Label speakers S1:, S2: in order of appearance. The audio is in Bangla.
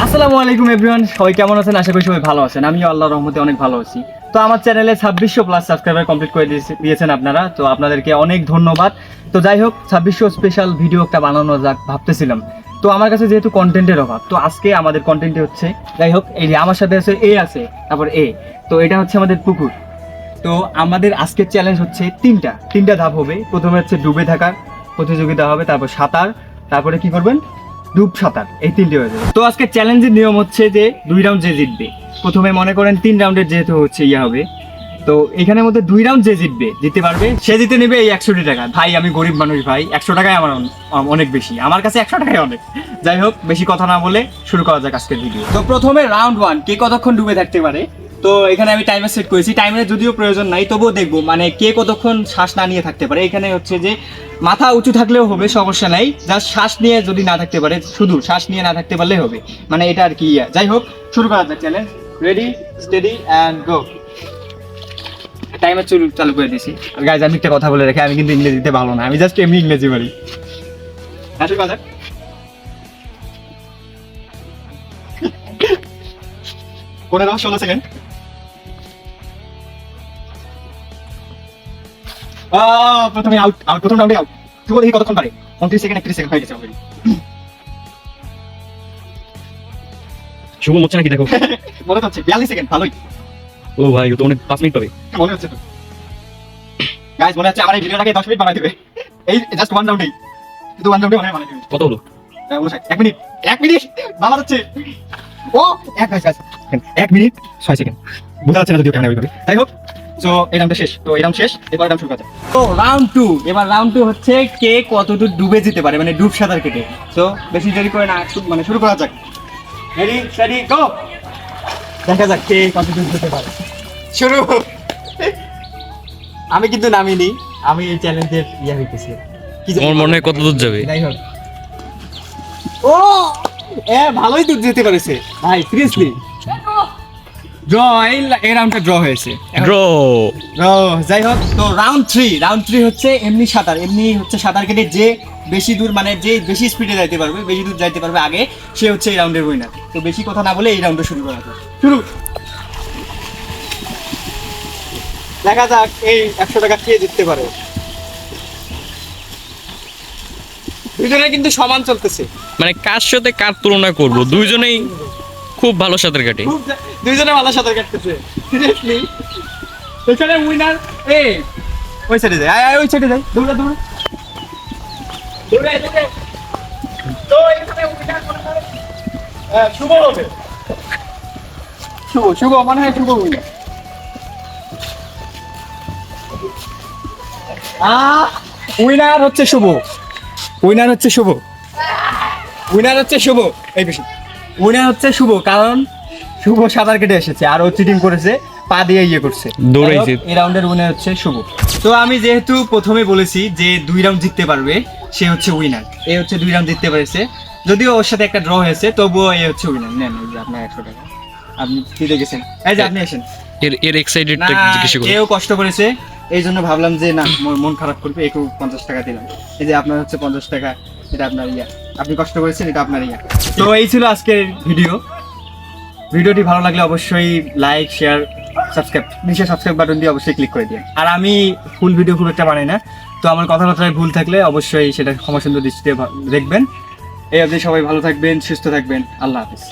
S1: আসসালামু আলাইকুম এভরিওয়ান, সবাই কেমন আছেন? আশা করি সবাই ভালো আছেন। আমি আল্লাহ রহমতে অনেক ভালো আছি। তো আমার চ্যানেলে ছাব্বিশশো প্লাস সাবস্ক্রাইবার কমপ্লিট করে দিয়েছে- দিয়েছেন আপনারা। তো আপনাদেরকে অনেক ধন্যবাদ। তো যাই হোক, ছাব্বিশশো স্পেশাল ভিডিও একটা বানানো যাক, ভাবতেছিলাম। তো আমার কাছে যেহেতু কন্টেন্টের অভাব, তো আজকে আমাদের কন্টেন্টে হচ্ছে, যাই হোক, এই যে আমার সাথে আছে, এ আছে, তারপর এ। তো এটা হচ্ছে আমাদের পুকুর। তো আমাদের আজকের চ্যালেঞ্জ হচ্ছে তিনটা তিনটা ধাপ হবে। প্রথমে হচ্ছে ডুবে থাকার প্রতিযোগিতা হবে, তারপর সাঁতার, তারপরে কি করবেন? ডুব সাঁতার, এই তিনটে হয়ে যাবে। তো আজকে চ্যালেঞ্জের নিয়ম হচ্ছে যে দুই রাউন্ড যে জিতবে। প্রথমে মনে করেন তিন রাউন্ডের যেহেতু হচ্ছে ইয়ে হবে তো এখানের মধ্যে দুই রাউন্ড যে জিতবে, জিততে পারবে, সে জিতে নেবে এই একশোটি টাকা। ভাই, আমি গরিব মানুষ ভাই, একশো টাকায় আমার অনেক বেশি। আমার কাছে একশো টাকায় অনেক। যাই হোক, বেশি কথা না বলে শুরু করা যাক আজকের ভিডিও তো প্রথমে রাউন্ড ওয়ান কে কতক্ষণ ডুবে থাকতে পারে? তো এখানে আমি টাইমার সেট করেছি। টাইমের যদিও প্রয়োজন নাই, তবুও দেখব মানে কে কতক্ষণ শ্বাস না নিয়ে থাকতে পারে। এখানে হচ্ছে যে মাথা উঁচু থাকলেও হবে, সমস্যা নাই। জাস্ট শ্বাস নিয়ে যদি না থাকতে পারে, শুধু শ্বাস নিয়ে না থাকতে পারলে হবে। মানে এটা আর কি যাই হোক, শুরু করা যাক challenge ready steady and go timer চালু চালু করে দিয়েছি গাইজ আমি একটা কথা বলে রাখি আমি কিন্তু ইংরেজিতে ভালো না আমি জাস্ট এমনি ইংরেজি পারি হ্যাঁ শুরু পনেরো ষোলো সেকেন্ড প্রথমে আউট আউট প্রথম রাউন্ডে আউট কতক্ষণ পারে। উনত্রিশ সেকেন্ড একত্রিশ সেকেন্ড হয়ে গেছে।
S2: শুভ হচ্ছে নাকি দেখো?
S1: মনে হচ্ছে বিয়াল্লিশ সেকেন্ড ভালোই।
S2: ও ভাই ও তো অনেক পাঁচ মিনিট পাবে
S1: মনে হচ্ছে তো। গাইজ মনে হচ্ছে আমার এই ভিডিওটাকে দশ মিনিট বানাই দেবে। এই জাস্ট ওয়ান রাউন্ডেই শুধু ওয়ান রাউন্ডে বানাই দেবে।
S2: কত হলো?
S1: হ্যাঁ, এক মিনিট। এক মিনিট? ভালো হচ্ছে ও এক গাছ গাছ এক মিনিট ছয় সেকেন্ড বোঝা যাচ্ছে না যদিও ওইভাবে। যাই হোক তো এই রাউন্ডটা শেষ। তো এই রাউন্ড শেষ এবার রাউন্ড শুরু করা যাক। তো রাউন্ড টু এবার রাউন্ড টু হচ্ছে কে কতদূর ডুবে যেতে পারে মানে ডুব সাঁতার কেটে। তো বেশি দেরি করে না মানে শুরু করা যাক। রেডি স্টাডি গো দেখা যাক কে কতদূর হতে পারে। শুরু। আমি কিন্তু নামিনি আমি এই চ্যালেঞ্জের ইয়া হইতেছি।
S2: আমার মনে হয় কত দূর যাবে?
S1: যাই হোক। ও এ ভালোই দূর যেতে পারেছে। ভাই সিরিয়াসলি ড্র এই এই রাউন্ডটা ড্র হয়েছে।
S2: ড্র
S1: যাই হোক তো রাউন্ড থ্রি রাউন্ড থ্রি হচ্ছে এমনি সাঁতার। এমনি হচ্ছে সাঁতার কেটে যে বেশি দূর মানে যে বেশি স্পিডে যাইতে পারবে বেশি দূর যাইতে পারবে আগে সে হচ্ছে এই রাউন্ডের উইনার তো বেশি কথা না বলে এই রাউন্ডে শুরু করা যাক। শুরু। দেখা যাক এই একশো টাকা কে জিততে পারে। দুজনে কিন্তু সমান চলতেছে।
S2: মানে কার সাথে কার তুলনা করব? দুইজনেই খুব ভালো সাঁতার কাটে।
S1: দুইজনে ভালো সাঁতার কাটতেছে। সিরিয়াসলি এখানে উইনার এ ওই সাইডে যাই আয় ওই সাইডে যাই দৌড়া দৌড়া। দৌড়া এদিকে তো, এখানে উইনার শুভ হবে। শুভ শুভ, মনে হয় শুভ উইনার উইনার হচ্ছে শুভ। উইনার হচ্ছে শুভ। উইনার হচ্ছে শুভ। এই বেশি উইনার হচ্ছে শুভ কারণ শুভ সাঁতার কেটে এসেছে আর ও চিটিং করেছে পা দিয়ে ইয়ে করছে।
S2: দৌড়াইছে।
S1: এই রাউন্ডের উইনার হচ্ছে শুভ। তো আমি যেহেতু প্রথমে বলেছি যে দুই রাউন্ড জিততে পারবে সে হচ্ছে উইনার এ হচ্ছে দুই রাউন্ড জিততে পেরেছে। যদিও ওর সাথে একটা ড্র হয়েছে তবুও এ হচ্ছে উইনার নেন আপনার একশো টাকা। আপনি জিতে গেছেন। এই যে আপনি এসেন
S2: এর এর এক্সাইটেডটা জিজ্ঞেস করো
S1: কেউ কষ্ট করেছে এই জন্য ভাবলাম যে না মন খারাপ করবে একটু পঞ্চাশ টাকা দিলাম। এই যে আপনার হচ্ছে পঞ্চাশ টাকা। এটা আপনার ইয়া। আপনি কষ্ট করেছেন, এটা আপনার ইয়া। তো এই ছিল আজকের ভিডিও। ভিডিওটি ভালো লাগলে অবশ্যই লাইক শেয়ার সাবস্ক্রাইব নিচে সাবস্ক্রাইব বাটন দিয়ে অবশ্যই ক্লিক করে দিন। আর আমি ফুল ভিডিও খুব একটা বানাই না। তো আমার কথাবার্তায় ভুল থাকলে অবশ্যই সেটা ক্ষমা সুন্দর দৃষ্টিতে দেখবেন। এই অবধি সবাই ভালো থাকবেন, সুস্থ থাকবেন। আল্লাহ হাফিজ।